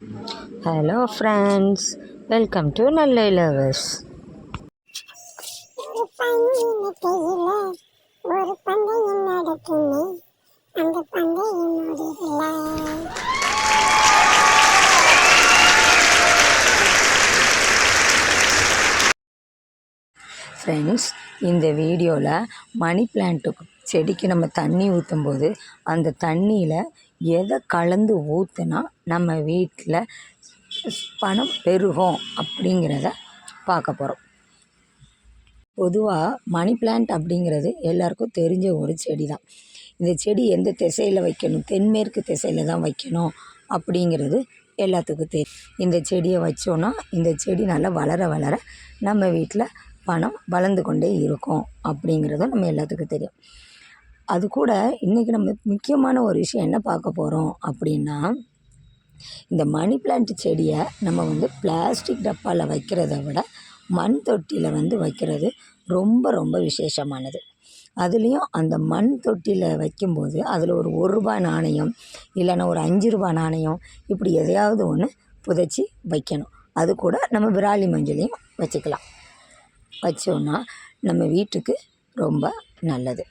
Hello friends welcome to நல்ல lovers ஒரு பந்தயம் நடக்குமே. அந்த பந்தயம் ஃப்ரெண்ட்ஸ் இந்த வீடியோவில் மணி பிளான்ட்டு செடிக்கு நம்ம தண்ணி ஊற்றும் போது அந்த தண்ணியில் எதை கலந்து ஊற்றுனா நம்ம வீட்டில் பணம் பெருகும் அப்படிங்கிறத பார்க்க போகிறோம் பொதுவாக மணி பிளான்ட் அப்படிங்கிறது எல்லாருக்கும் தெரிஞ்ச ஒரு செடி தான் இந்த செடி எந்த திசையில் வைக்கணும் தென்மேற்கு திசையில் தான் வைக்கணும் அப்படிங்கிறது எல்லாத்துக்கும் தெரியும் இந்த செடியை வச்சோன்னா இந்த செடி நல்லா வளர வளர நம்ம வீட்டில் பணம் வளர்ந்து கொண்டே இருக்கும் அப்படிங்கிறதும் நம்ம எல்லாத்துக்கும் தெரியும். அது கூட இன்றைக்கி நம்ம முக்கியமான ஒரு விஷயம் என்ன பார்க்க போகிறோம் அப்படின்னா இந்த மணி பிளான்ட் செடியை நம்ம வந்து பிளாஸ்டிக் டப்பாவில் வைக்கிறத விட மண் தொட்டியில் வந்து வைக்கிறது ரொம்ப ரொம்ப விசேஷமானது. அதுலேயும் அந்த மண் தொட்டியில் வைக்கும்போது அதில் ஒரு ஒரு ரூபாய் நாணயம் இல்லைன்னா ஒரு அஞ்சு ரூபாய் நாணயம் இப்படி எதையாவது ஒன்று புதைச்சி வைக்கணும். அது கூட நம்ம விராலி மஞ்சளையும் வச்சுக்கலாம். வச்சோன்னா நம்ம வீட்டுக்கு ரொம்ப நல்லது.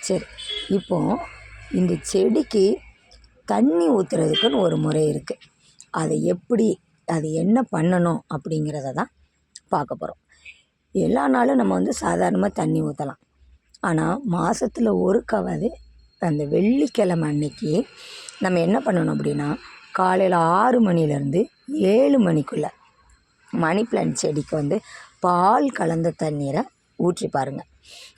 சரி இப்போது இந்த செடிக்கு தண்ணி ஊற்றுறதுக்குன்னு ஒரு முறை இருக்குது அதை எப்படி அது என்ன பண்ணணும் அப்படிங்கிறத தான் பார்க்க போகிறோம் எல்லா நாளும் நம்ம வந்து சாதாரணமாக தண்ணி ஊற்றலாம் ஆனால் மாதத்தில் ஒருக்காவது அந்த வெள்ளிக்கிழமை அன்னைக்கு நம்ம என்ன பண்ணணும் அப்படின்னா காலையில் ஆறு மணிலேருந்து ஏழு மணிக்குள்ளே மணி பிளான்ட் செடிக்கு வந்து பால் கலந்த தண்ணீரை ஊற்றி பாருங்கள்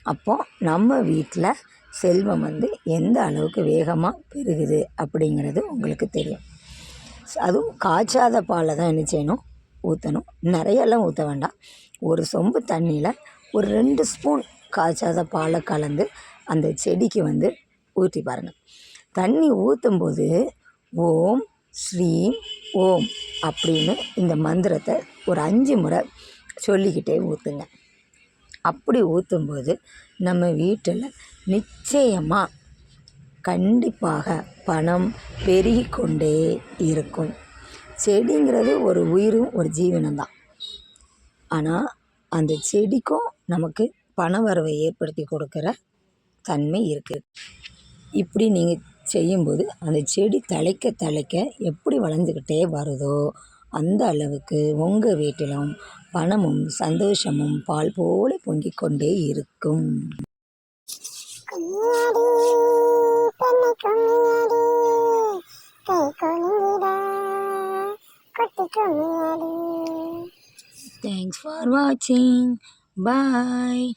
அப்போது நம்ம வீட்டில் செல்வம் வந்து எந்த அளவுக்கு வேகமாக பெருகுது அப்படிங்கிறது உங்களுக்கு தெரியும். அதுவும் காய்ச்சாத பாலை தான் என்ன செய்யணும்? ஊற்றணும் நிறையெல்லாம் ஊற்ற வேண்டாம். ஒரு சொம்பு தண்ணியில் ஒரு ரெண்டு ஸ்பூன் காய்ச்சாத பாலை கலந்து அந்த செடிக்கு வந்து ஊற்றி பாருங்கள் தண்ணி ஊற்றும்போது ஓம் ஸ்ரீம் ஓம் அப்படின்னு இந்த மந்திரத்தை ஒரு அஞ்சு முறை சொல்லிக்கிட்டே ஊற்றுங்க அப்படி ஊற்றும்போது நம்ம வீட்டில் நிச்சயமாக கண்டிப்பாக பணம் பெருகி கொண்டே இருக்கும். செடிங்கிறது ஒரு உயிரும் ஒரு ஜீவனம் தான். ஆனால் அந்த செடிக்கும் நமக்கு பண வரவை ஏற்படுத்தி கொடுக்குற தன்மை இருக்குது இப்படி நீங்கள் செய்யும்போது அந்த செடி தழைக்க தழைக்க எப்படி வளர்ந்துக்கிட்டே வருதோ அந்த அளவுக்கு உங்கள் வீட்டிலும் பணமும் சந்தோஷமும் பால் போல பொங்கிக் கொண்டே இருக்கும். தேங்க்ஸ் ஃபார் வாட்சிங் பாய்